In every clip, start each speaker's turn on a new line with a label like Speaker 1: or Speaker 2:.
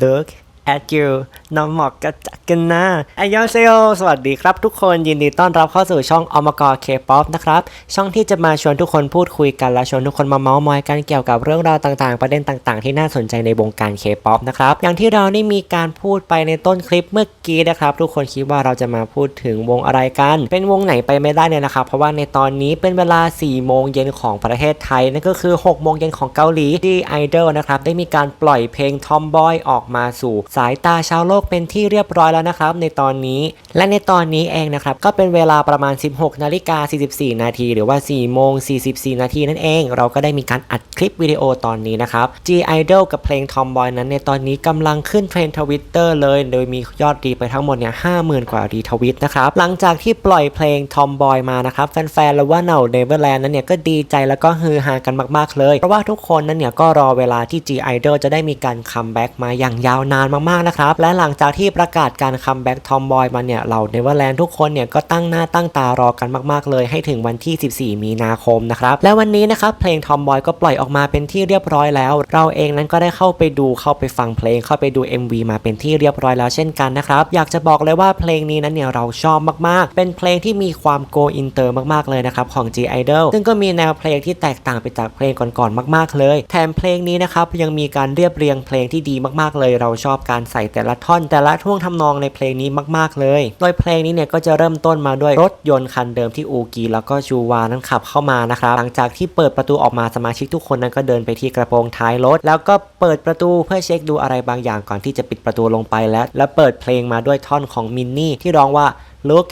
Speaker 1: look at you น้องหมอกกระจักกันนะอายองเซโอสวัสดีครับทุกคนยินดีต้อนรับเข้าสู่ช่องอมกร K-POP นะครับ ช่องที่จะมาชวนทุกคนพูดคุยกันและชวนทุกคนมาเมาส์มอยกันเกี่ยวกับเรื่องราวต่างๆ ประเด็นต่างๆ ที่น่าสนใจในวงการ K-POP นะครับ อย่างที่เราได้มีการพูดไปในต้นคลิปเมื่อกี้นะครับ ทุกคนคิดว่าเราจะมาพูดถึงวงอะไรกัน เป็นวงไหนไปไม่ได้เนี่ยนะครับ เพราะว่าในตอนนี้เป็นเวลา 4 โมงเย็นของประเทศไทยนั่นก็คือ 6 โมงเย็นของเกาหลีที่ Idol นะครับได้มีการปล่อยเพลง Tomboy ออกมาสู่สายตาชาวโลกเป็นที่เรียบร้อยแล้วนะครับ ในตอนนี้ และในตอนนี้เองนะครับก็เป็นเวลาประมาณ 16นาฬิกา44 นาที หรือว่า 4 โมง 44 นาทีนั่นเอง เราก็ได้มีการอัดคลิปวิดีโอตอนนี้นะครับ G Idol กับเพลง Tomboy นั้นในตอนนี้กำลังขึ้นเทรนด์ทวิตเตอร์เลย โดยมียอดรีไปทั้งหมดเนี่ย50,000 กว่ารีทวิตนะครับ หลังจากที่ปล่อยเพลง Tomboy มานะครับแฟนๆแล้วว่าเน่า Neverland นั้นเนี่ยก็ดีใจแล้วก็ฮือฮากันมากๆเลย เพราะว่าทุกคนนั้นเนี่ยก็รอเวลาที่ G Idol จะได้มีการคัมแบ็กมาอย่างยาวนานมากๆนะครับ และหลังจากที่ประกาศการคัมแบ็ก Tomboy มาเนี่ยเรา Neverland ทุกคนเนี่ยก็ตั้งหน้าตั้งตารอกันมากๆ เลยให้ถึงวันที่ 14 มีนาคมนะครับและวันนี้นะครับเพลง Tomboy ก็ปล่อยออกมาเป็นที่เรียบร้อยแล้ว เราเองนั้นก็ได้เข้าไปดูเข้าไปฟังเพลงเข้าไปดู MV มาเป็นที่เรียบร้อยแล้วเช่นกันนะครับอยากจะบอกเลยว่าเพลงนี้นั้นเนี่ยเราชอบมากๆ เป็นเพลงที่มีความโกอินเตอร์มากๆเลยนะครับของ G Idol ซึ่งก็มีแนวเพลงที่แตกต่างไปจากเพลงก่อนๆมาก ๆ เลย แถมเพลงนี้นะครับยังมีการเรียบเรียงเพลงที่ดีมากๆเลยเราชอบการใส่แต่ละท่อนแต่ละท่วงทำนองในเพลงนี้มากๆ เลย โดยเพลงนี้เนี่ยก็จะเริ่มต้นมาด้วยรถยนต์คันเดิมที่อูกีแล้วก็ชูวานั้นขับเข้ามานะครับหลังจากที่เปิดประตูออกมาสมาชิกทุกคนนั้นก็เดินไปที่กระโปรงท้ายรถ แล้วก็เปิดประตูเพื่อเช็คดูอะไรบางอย่างก่อนที่จะปิดประตูลงไปแล้ว แล้วเปิดเพลงมาด้วยท่อนของมินนี่ที่ร้องว่า look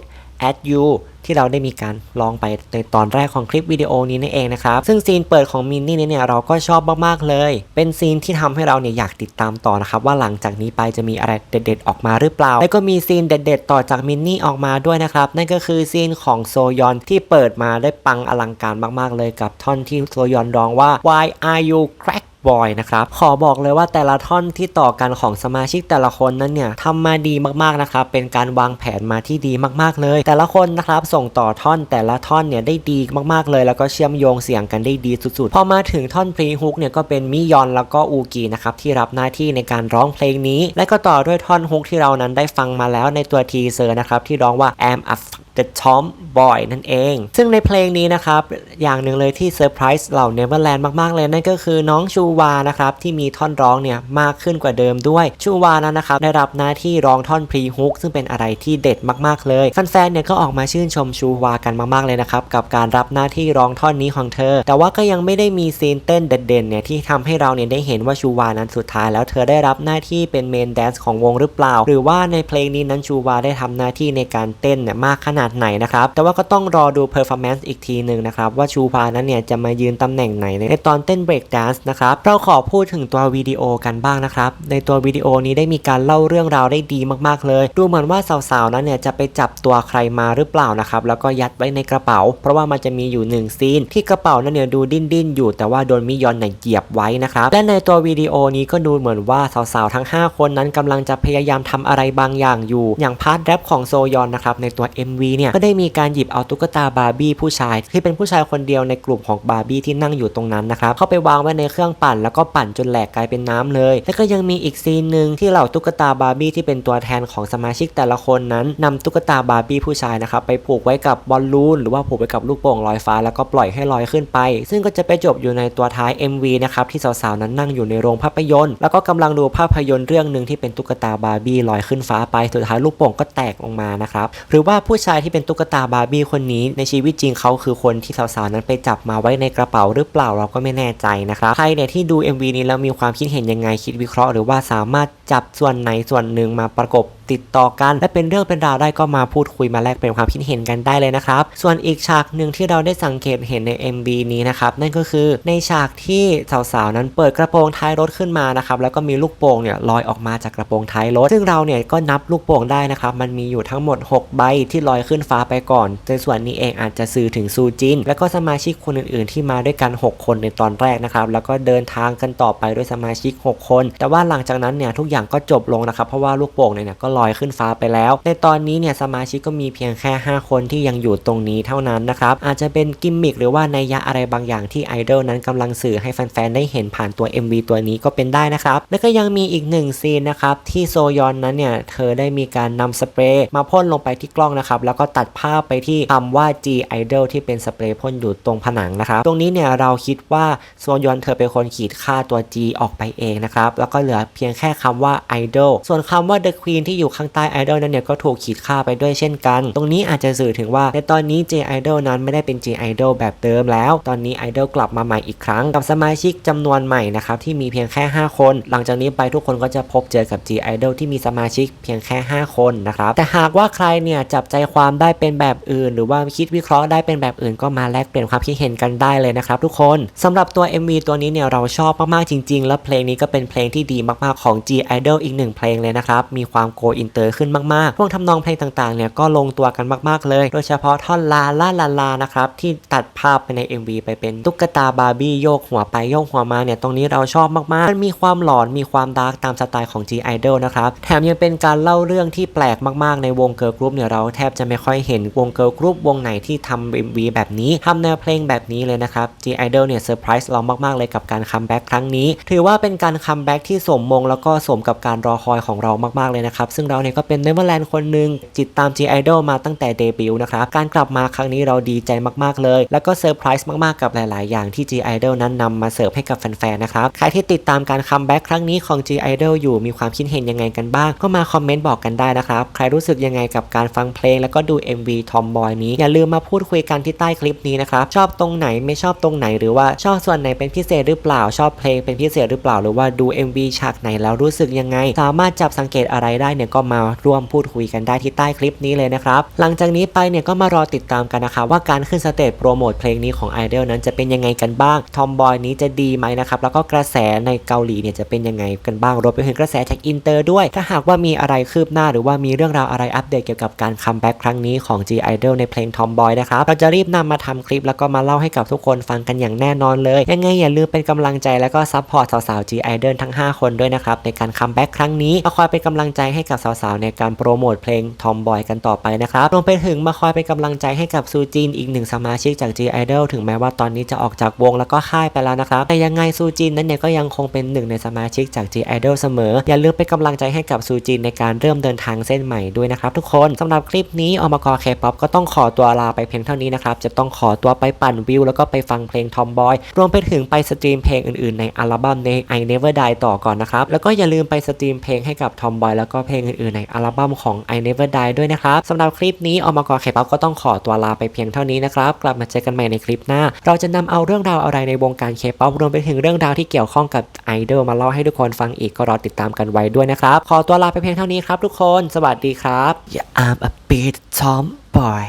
Speaker 1: at you ที่เราได้มีการลองไปในตอนแรกของคลิปวิดีโอนี้นั่นเองนะครับ ซึ่งซีนเปิดของมินนี่เนี่ยเราก็ชอบมากๆเลย เป็นซีนที่ทำให้เราเนี่ยอยากติดตามต่อนะครับว่าหลังจากนี้ไปจะมีอะไรเด็ด ๆ ออกมาหรือเปล่า แล้วก็มีซีนเด็ด ๆ ต่อจากมินนี่ออกมาด้วยนะครับนั่นก็คือซีนของโซยอนที่เปิดมาได้ปังอลังการมากๆเลยกับท่อนที่โซยอนร้องว่า why are you crack บอยนะครับขอบอกเลยว่าแต่ละท่อนที่ต่อกันของสมาชิกแต่ละคนนั้นเนี่ยทำมาดีมากๆนะครับเป็นการวางแผนมาที่ดีมากๆเลย แต่ละคนนะครับส่งต่อท่อนแต่ละท่อนเนี่ยได้ดีมากๆเลย แล้วก็เชื่อมโยงเสียงกันได้ดีสุดๆพอมาถึงท่อนพรีฮุกเนี่ยก็เป็นมิยอนแล้วก็อูกีนะครับที่รับหน้าที่ในการร้องเพลงนี้ และก็ต่อด้วยท่อนฮุกที่เรานั้นได้ฟังมาแล้วในตัวทีเซอร์นะครับที่ร้องว่า am a The Tom Boy นั่นเอง ซึ่งในเพลงนี้นะครับ อย่างหนึ่งเลยที่เซอร์ไพรส์เหล่า Neverland มาก ๆ เลย นั่นก็คือน้องชูวานะครับ ที่มีท่อนร้องเนี่ยมากขึ้นกว่าเดิมด้วย ชูวานั้นนะครับ ได้รับหน้าที่ร้องท่อนพรีฮุกซึ่งเป็นอะไรที่เด็ดมากๆเลยแฟนๆเนี่ยก็ออกมาชื่นชมชูวากันมาก ๆ เลยนะครับ กับการรับหน้าที่ร้องท่อนนี้ของเธอ แต่ว่าก็ยังไม่ได้มีซีนเต้นเด่นๆเนี่ยที่ทำให้เราเนี่ยได้เห็นว่าชูวานั้นสุดท้ายแล้วเธอได้รับหน้าที่เป็นเมนแดนซ์ของวงหรือเปล่า หรือว่าในเพลงนี้นั้นชูวาได้ทำหน้าที่ในการเต้นเนี่ยมากขนาดไหนนะครับ แต่ว่าก็ต้องรอดู performance อีกทีหนึ่งนะครับ ว่าชูพานั้นเนี่ยจะมายืนตำแหน่งไหนในตอนเต้น break dance นะครับ เราขอพูดถึงตัววิดีโอกันบ้างนะครับ ในตัววิดีโอนี้ได้มีการเล่าเรื่องราวได้ดีมากๆเลย ดูเหมือนว่าสาวๆนั้นเนี่ยจะไปจับตัวใครมาหรือเปล่านะครับ แล้วก็ยัดไว้ในกระเป๋า เพราะว่ามันจะมีอยู่หนึ่งซีนที่กระเป๋านั้นเนี่ยดูดิ้นดิ้นๆอยู่ แต่ว่าโดนมิยอนเนี่ยเหยียบไว้นะครับและในตัววิดีโอนี้ก็ดูเหมือนว่าสาวๆทั้ง 5 คนนั้นกำลังจะพยายามทำอะไรบางอย่างอยู่ อย่างพาร์ทแรปของโซยอนนะครับในตัว MV เนี่ยก็ได้มีการหยิบเอาตุ๊กตาบาร์บี้ผู้ชายที่เป็นผู้ชายคนเดียวในกลุ่มของบาร์บี้ที่นั่งอยู่ตรงนั้นนะครับเข้าไปวางไว้ในเครื่องปั่นแล้วก็ปั่นจนแหลกกลายเป็นน้ำเลย แล้วก็ยังมีอีกซีนหนึ่งที่เหล่าตุ๊กตาบาร์บี้ที่เป็นตัวแทนของสมาชิกแต่ละคนนั้นนำตุ๊กตาบาร์บี้ผู้ชายนะครับไปผูกไว้กับบอลลูนหรือว่าผูกไว้กับลูกโป่งลอยฟ้า แล้วก็ปล่อยให้ลอยขึ้นไป ซึ่งก็จะไปจบอยู่ในตัวท้าย MV นะครับที่สาวๆนั้นนั่งอยู่ในโรงภาพยนตร์ แล้วก็กำลังดูภาพยนตร์เรื่องหนึ่งที่เป็นตุ๊กตาบาร์บี้ลอยขึ้นฟ้าไปสุดท้ายลูกโป่งก็แตกลงมานะครับหรือว่าผู้ชายที่เป็นตุ๊กตาบาร์บี้คนนี้ ในชีวิตจริงเขาคือคนที่สาวๆนั้นไปจับมาไว้ในกระเป๋าหรือเปล่าเราก็ไม่แน่ใจนะครับใครเนี่ยที่ดู MV นี้แล้วมีความคิดเห็นยังไงคิดวิเคราะห์หรือว่าสามารถ จับส่วนไหนส่วนหนึ่งมาประกบติดต่อกัน และเป็นเรื่องเป็นราวได้ก็มาพูดคุยมาแลกเปลี่ยนความคิดเห็นกันได้เลยนะครับ ส่วนอีกฉากหนึ่งที่เราได้สังเกตเห็นใน MV นี้นะครับนั่นก็คือในฉากที่สาวๆนั้นเปิดกระโปรงท้ายรถขึ้นมานะครับแล้วก็มีลูกโป่งเนี่ยลอยออกมาจากกระโปรงท้ายรถ ซึ่งเราเนี่ยก็นับลูกโป่งได้นะครับมันมีอยู่ทั้งหมด 6 ใบที่ลอยขึ้นฟ้าไปก่อนในส่วนนี้เองอาจจะสื่อถึงซูจิน และก็สมาชิกคนอื่นๆ ที่มาด้วยกัน 6 คนในตอนแรกนะครับแล้วก็เดินทางกันต่อไปด้วยสมาชิก 6 คน แต่ว่าหลังจากนั้นเนี่ยทุกอย่างอย่างก็จบลงนะครับเพราะว่าลูกโป่งเนี่ยก็ลอยขึ้นฟ้าไปแล้ว ในตอนนี้เนี่ยสมาชิกก็มีเพียงแค่ 5 คนที่ยังอยู่ตรงนี้เท่านั้นนะครับอาจจะเป็นกิมมิคหรือว่านัยยะอะไรบางอย่างที่ไอดอลนั้นกำลังสื่อให้แฟนๆได้เห็นผ่านตัว MV ตัวนี้ก็เป็นได้นะครับแล้วก็ยังมีอีกหนึ่งซีนนะครับที่โซยอนนั้นเนี่ยเธอได้มีการนำสเปรย์มาพ่นลงไปที่กล้องนะครับแล้วก็ตัดภาพไปที่คำว่า G Idol ที่เป็นสเปรย์พ่นอยู่ตรงผนังนะครับตรงนี้เนี่ยเราคิดว่าโซยอนเธอเป็นคนขีดค่าตัว G ออกไปเองนะครับแล้วก็เหลือเพียงแค่คำว่าว่า Idol ส่วนคำว่า The Queen ที่อยู่ข้างใต้ Idol นั้นเนี่ยก็ถูกขีดค่าไปด้วยเช่นกัน ตรงนี้อาจจะสื่อถึงว่าในตอนนี้ J Idol นั้นไม่ได้เป็น J Idol แบบเดิมแล้ว ตอนนี้ Idol กลับมาใหม่อีกครั้ง กับสมาชิกจำนวนใหม่นะครับที่มีเพียงแค่ 5 คน หลังจากนี้ไปทุกคนก็จะพบเจอกับ G Idol ที่มีสมาชิกเพียงแค่ 5 คนนะครับแต่หากว่าใครเนี่ยจับใจความได้เป็นแบบอื่น หรือว่าคิดวิเคราะห์ได้เป็นแบบอื่น ก็มาแลกเปลี่ยนความคิดเห็นกันได้เลยนะครับทุกคนสำหรับตัว MV ตัวนี้เนี่ยเราชอบมากๆจริง ๆ แล้วเพลงนี้ก็เป็นเพลงที่ดีมากๆของ G Idol อีกหนึ่งเพลงเลยนะครับ มีความโกอินเตอร์ขึ้นมากๆพวกทำนองเพลงต่างๆเนี่ยก็ลงตัวกันมากๆเลย โดยเฉพาะท่อนลาลาลาลานะครับที่ตัดภาพไปใน MV ไปเป็นตุ๊กตาบาร์บี้โยกหัวไปโยกหัวมาเนี่ยตรงนี้เราชอบมากๆ มันมีความหลอนมีความดาร์กตามสไตล์ของ G Idol นะครับ แถมยังเป็นการเล่าเรื่องที่แปลกมากๆ ในวงเกิร์ลกรุ๊ปเนี่ยเราแทบจะไม่ค่อยเห็นวงเกิร์ลกรุ๊ปวงไหนที่ทำ MV แบบนี้ทำแนวเพลงแบบนี้เลยนะครับ G Idol เนี่ยเซอร์ไพรส์เรามากๆเลยกับการคัมแบ็กครั้งนี้ ถือว่าเป็นการคัมแบ็กที่สมมงแล้วก็สมกับการรอคอยของเรามากๆเลยนะครับซึ่งเราเนี่ยก็เป็นเนเวอร์แลนด์คนหนึ่งจิตตาม G Idol มาตั้งแต่เดบิวต์นะครับการกลับมาครั้งนี้เราดีใจมากๆเลย แล้วก็เซอร์ไพรส์มากๆกับหลาย ๆ อย่างที่ G Idol นั้นนำมาเสิร์ฟให้กับแฟน ๆ นะครับใครที่ติดตามการคัมแบ็กครั้งนี้ของ G Idol อยู่มีความคิดเห็นยังไงกันบ้าง ก็มาคอมเมนต์บอกกันได้นะครับใครรู้สึกยังไงกับการฟังเพลง แล้วก็ดู MV Tomboy นี้อย่าลืมมาพูดคุยกันที่ใต้คลิปนี้นะครับชอบตรงไหนไม่ชอบตรงไหนหรือว่าชอบส่วนไหนเป็นพิเศษหรือเปล่าชอบเพลงเป็นพิเศษหรือเปล่าหรือว่าดู MV ฉากไหนแล้วรู้สึกยังไง สามารถจับสังเกตอะไรได้เนี่ยก็มาร่วมพูดคุยกันได้ที่ใต้คลิปนี้เลยนะครับ หลังจากนี้ไปเนี่ยก็มารอติดตามกันนะครับว่าการขึ้นสเตจโปรโมทเพลงนี้ของ Idol นั้นจะเป็นยังไงกันบ้าง Tomboy นี้จะดีไหมนะครับแล้วก็กระแสในเกาหลีเนี่ยจะเป็นยังไงกันบ้างรวมไปถึงกระแสจากอินเตอร์ด้วย ถ้าหากว่ามีอะไรคืบหน้าหรือว่ามีเรื่องราวอะไรอัปเดตเกี่ยวกับการคัมแบ็กครั้งนี้ของ G Idol ในเพลง Tomboy นะครับ เราจะรีบนำมาทำคลิปแล้วก็มาเล่าให้กับทุกคนฟังกันอย่างแน่นอนเลย ยังไงอย่าลืมเป็นกำลังใจแล้วก็ซัพพอร์ตสาวๆ G Idol ทั้ง 5 คนด้วยนะครับในการคัมแบ็กครั้งนี้มาคอยเป็นกำลังใจให้กับสาวๆในการโปรโมทเพลง Tomboy กันต่อไปนะครับรวมไปถึงมาคอยเป็นกำลังใจให้กับซูจินอีกหนึ่งสมาชิกจาก G Idol ถึงแม้ว่าตอนนี้จะออกจากวงแล้วก็ค่ายไปแล้วนะครับแต่ยังไงซูจินนั้นเนี่ยก็ยังคงเป็นหนึ่งในสมาชิกจาก G Idol เสมอ อย่าลืมเป็นกำลังใจให้กับซูจินในการเริ่มเดินทางเส้นใหม่ด้วยนะครับทุกคนสำหรับคลิปนี้อมกเคป๊อปก็ต้องขอตัวลาไปเพียงเท่านี้นะครับจะต้องขอตัวไปปั่นวิวแล้วก็ไปฟังเพลง Tomboy รวมไปถึงไปสตรีมเพลงอื่นๆ ในอัลบั้มใน I Never Die ต่อก่อนนะครับแล้วก็อย่าลืมไปสตรีมเพลงให้กับ Tomboy แล้วก็เพลงอื่นๆในอัลบั้มของ I Never Die ด้วยนะครับสำหรับคลิปนี้อมกเคป๊อปก็ต้องขอตัวลาไปเพียงเท่านี้นะครับ กลับมาเจอกันใหม่ในคลิปหน้า เราจะนำเอาเรื่องราวอะไรในวงการเคป๊อปรวมไปถึงเรื่องราวที่เกี่ยวข้องกับไอดอลมาเล่าให้ทุกคนฟังอีกก็รอติดตามกันไว้ด้วยนะครับ ขอตัวลาไปเพียงเท่านี้ครับทุกคน สวัสดีครับ Yeah I'm a bit tomboy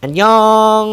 Speaker 1: อันยอง